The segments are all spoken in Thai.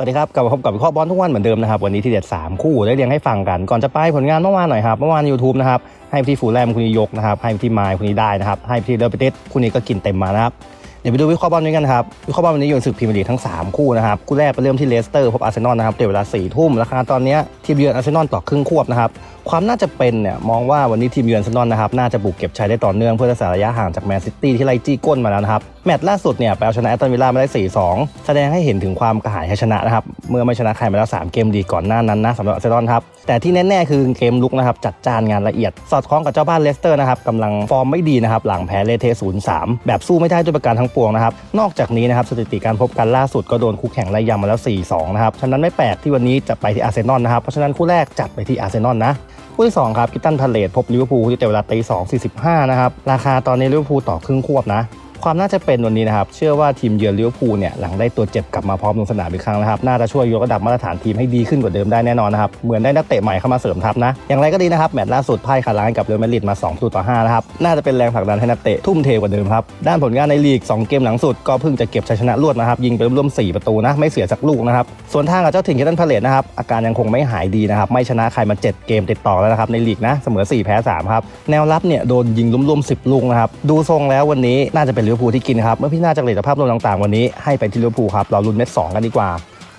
สวัสดีครับกลับมาพบกับวิเคราะห์บอลทุกวันเหมือนเดิมนะครับวันนี้ที่เด็ด 3 คู่ได้เรียงให้ฟังกัน ก่อนจะไปผลงานเมื่อวานหน่อยครับเมื่อวาน YouTube นะครับให้ที่ฟูลแลมคุณนี้ยกนะครับให้ที่ไมล์คุณนี้ได้นะครับให้ที่เลอเปเตสคุณนี้ก็กินเต็มมานะครับเดี๋ยวไปดูวิเคราะห์บอลนี้กันครับวิเคราะห์บอลวันนี้อยู่ในศึกพรีเมียร์ลีกทั้ง 3 คู่นะครับคู่แรกไปเริ่มที่เลสเตอร์พบอาร์เซนอลนะครับเดี๋ยวเวลา4ทุ่มราคาตอนนี้ทีมเยือนอาร์เซนอลต่อครึ่งควบนะครับความน่าจะเป็นเนี่ยมองว่าวันนี้ทีมเยือนอาร์เซนอลนะครับน่าจะบุกเก็บชัยได้ต่อเนื่องเพื่อรักษาระยะห่างจากแมนซิตี้ที่ไล่จี้ก้นมาแล้วนะครับ แมตช์ล่าสุดเนี่ยไปเอาชนะแอตตันวิลล่ามาได้ 4-2 แสดงให้เห็นถึงความกระหายชนะนะครับ เมื่อไม่ชนะใครมาแล้ว 3 เกมดีก่อนหน้านั้นนะสำหรับอาร์เซนอลครับ แต่ที่แน่ ๆ คือเกมลุกนะครับ จัดจานงานละเอียด สอดคล้องกับเจ้าบ้านเลสเตอร์นะครับกำลังฟอร์มไม่ดีนะครับ หลังแพ้เลเท0-3 แบบสู้ไม่ได้ด้วยประการทั้งปวงนะครับ นอกจากนี้นะครับสถิติการพบกันล่าสุดก็โดนคู่แข่งไล่ยำมาแล้ว 4-2 นะครับ ฉะนั้นไม่แปลกที่วันนี้จะไปที่อาร์เซนอลนะครับ เพราะฉะนั้นคู่แรกจัดไปที่อาร์เซนอลนะคู่ที่2ครับกิตตันพาเลตพบลิเวอร์พูลที่เตะเวลาตี2 45นะครับราคาตอนนี้ลิเวอร์พูลต่อครึ่งควบนะ ความน่าจะเป็นวันนี้นะครับ เชื่อว่าทีมเยือนลิเวอร์พูลเนี่ยหลังได้ตัวเจ็บกลับมาพร้อมลงสนามอีกครั้งนะครับน่าจะช่วยยกระดับมาตรฐานทีมให้ดีขึ้นกว่าเดิมได้แน่นอนนะครับเหมือนได้นักเตะใหม่เข้ามาเสริมทัพนะ อย่างไรก็ดีนะครับแมตช์ล่าสุดพ่ายขาดล้างกับเรอัลมาดริดมา2ตูต่อ5นะครับน่าจะเป็นแรงผลักดันให้นักเตะทุ่มเทกว่าเดิมครับด้านผลงานในลีก 2 เกมหลังสุดก็เพิ่งจะเก็บชัยชนะรวดนะครับยิงไปรวม4ประตูนะไม่เสียสักลูกนะครับส่วนทางกับเจ้าถิ่นเคตันพาเลตนะครับอาการยังคงไม่หายดีนะครับไม่ชนะใครมา 7 เกมติดต่อแล้วนะครับในลีกนะเสมอ 4 แพ้ 3 ครับแนวรับเนี่ยโดนยิงรวมๆ10 ลูกนะครับดูทรงแล้ววันนี้น่าจะเป็นลิเวอร์พูลที่กินครับ เมื่อพี่น่าจะเรทภาพรวมต่างๆ วันนี้ให้ไปที่ลิเวอร์พูลครับ เราลุ้นเม็ด2กันดีกว่า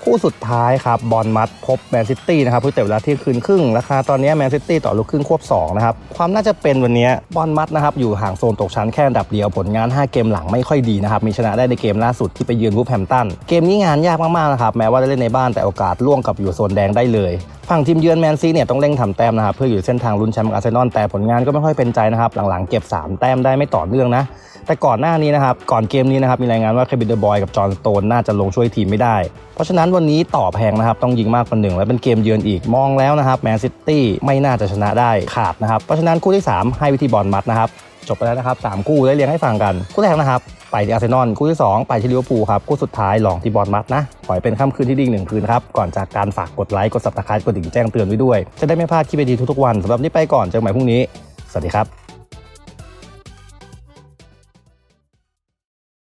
คู่สุดท้ายครับบอลมัดพบแมนซิตี้นะครับเพิ่งแต่เวลาที่คืนครึ่งราคาตอนนี้แมนซิตี้ต่อลูกครึ่งควบ2นะครับความน่าจะเป็นวันนี้บอลมัดนะครับอยู่ห่างโซนตกชั้นแค่อันดับเดียวผลงาน 5 เกมหลังไม่ค่อยดีนะครับมีชนะได้ในเกมล่าสุดที่ไปเยือนวูฟแฮมตันเกมนี้งานยากมากๆนะครับแม้ว่าได้เล่นในบ้านแต่โอกาสล่วงกับอยู่โซนแดงได้เลยฝั่งทีมเยือนแมนซีเนี่ยต้องเร่งทำแต้มนะครับเพื่ออยู่เส้นทางลุ้นแชมป์อาร์เซนอลแต่ผลงานก็ไม่ค่อยเป็นใจนะครับหลังๆเก็บ 3 แต้มได้ไม่ต่อเนื่องนะแต่ก่อนหน้านี้นะครับก่อนเกมนี้นะครับมีรายงานว่าเควินเดอร์บอยกับจอห์นสโตนน่าจะลงช่วยทีมไม่ได้ เพราะฉะนั้นวันนี้ต่อแพงนะครับ ต้องยิงมากกว่าหนึ่งและเป็นเกมเยือนอีกมองแล้วนะครับแมนซิตี้ไม่น่าจะชนะได้ขาดนะครับ เพราะฉะนั้นคู่ที่ 3 ให้วิธีบอลมัดนะครับ จบไปแล้วนะครับสามคู่ได้เรียงให้ฟังกัน คู่แรกนะครับไปที่อาร์เซนอลคู่ที่ 2 ไปที่ลิเวอร์พูลครับคู่สุดท้ายลองที่บอลมัดนะขอให้เป็นค่ำคืนที่ดีหนึ่งคืนครับ ก่อนจากการฝากกดไลค์กด subscribe กดดิ่งแจ้งเตือนไว้ด้วย จะได้ไม่พลาดคลิปดีทุกๆวันสำหรับนี้ไปก่อนเจอกันใหม่พรุ่งนี้สวัสดีครับ